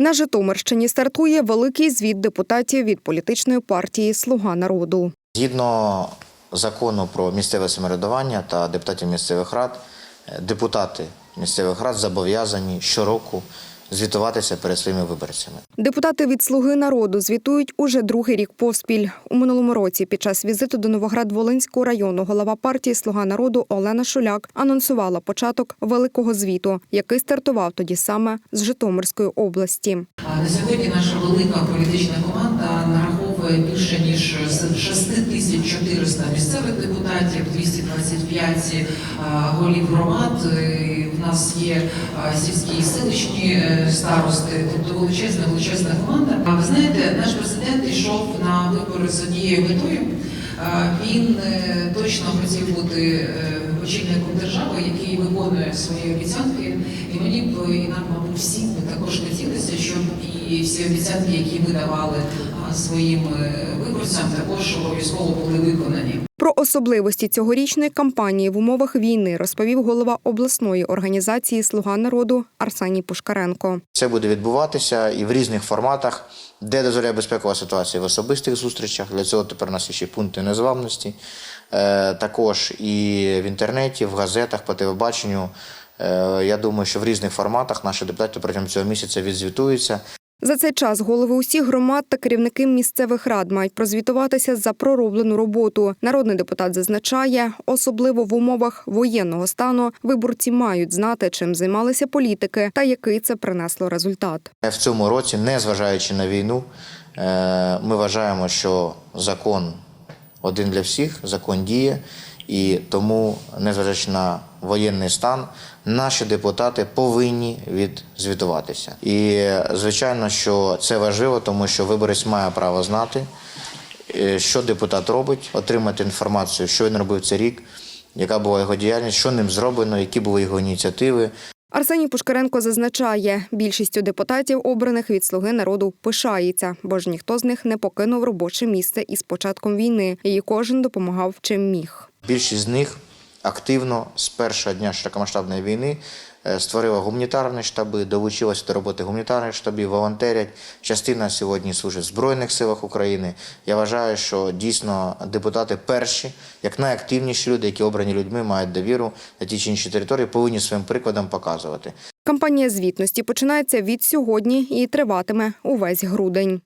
На Житомирщині стартує великий звіт депутатів від політичної партії Слуга народу. Згідно закону про місцеве самоврядування та депутатів місцевих рад, е, депутати місцевих рад зобов'язані щороку звітуватися перед своїми виборцями. Депутати від Слуги народу звітують уже другий рік поспіль. У минулому році під час візиту до Новоград-Волинського району голова партії Слуга народу Олена Шуляк анонсувала початок великого звіту, який стартував тоді саме з Житомирської області. На сьогодні наша велика політична команда нараховує більше ніж 6400 місцевих депутатів, 225 а, голів громад. І В нас є сільські і селищні е, старости, тобто величезна величезна команда. А ви знаєте, наш президент йшов на вибори з однією метою. Він е, точно хотів бути е, очільником держави, який виконує свої обіцянки. І мені б і нам, мабуть, всім також хотілося, щоб і всі обіцянки, які ми давали своїм е, виборцям, також обов'язково були виконані. Про особливості цьогорічної кампанії в умовах війни розповів голова обласної організації Слуга народу Арсеній Пушкаренко. Це буде відбуватися і в різних форматах, де дозволяє безпекова ситуація в особистих зустрічах. Для цього тепер у нас є ще пункти незламності. Е, Також і в інтернеті, в газетах, по телебаченню. Е, Я думаю, що в різних форматах наші депутати протягом цього місяця відзвітуються. За цей час голови усіх громад та керівники місцевих рад мають прозвітуватися за пророблену роботу. Народний депутат зазначає, особливо в умовах воєнного стану виборці мають знати, чим займалися політики та який це принесло результат. В цьому році, незважаючи на війну, е, ми вважаємо, що закон один для всіх, закон діє, і тому, незважаючи на воєнний стан, наші депутати повинні відзвітуватися. І звичайно, що це важливо, тому що виборець має право знати, е, що депутат робить, отримати інформацію, що він робив цей рік, яка була його діяльність, що ним зроблено, які були його ініціативи. Арсеній Пушкаренко зазначає, більшістю депутатів, обраних від слуги народу, пишається, бо ж ніхто з них не покинув робоче місце із початком війни, і кожен допомагав чим міг. Більшість з них активно з першого дня широкомасштабної війни е, створила гуманітарні штаби, долучилася до роботи гуманітарних штабів, волонтерять. Частина сьогодні служить в Збройних силах України. Я вважаю, що дійсно депутати перші, як найактивніші люди, які обрані людьми, мають довіру на ті чи інші території, повинні своїм прикладом показувати. Кампанія звітності починається від сьогодні і триватиме увесь грудень.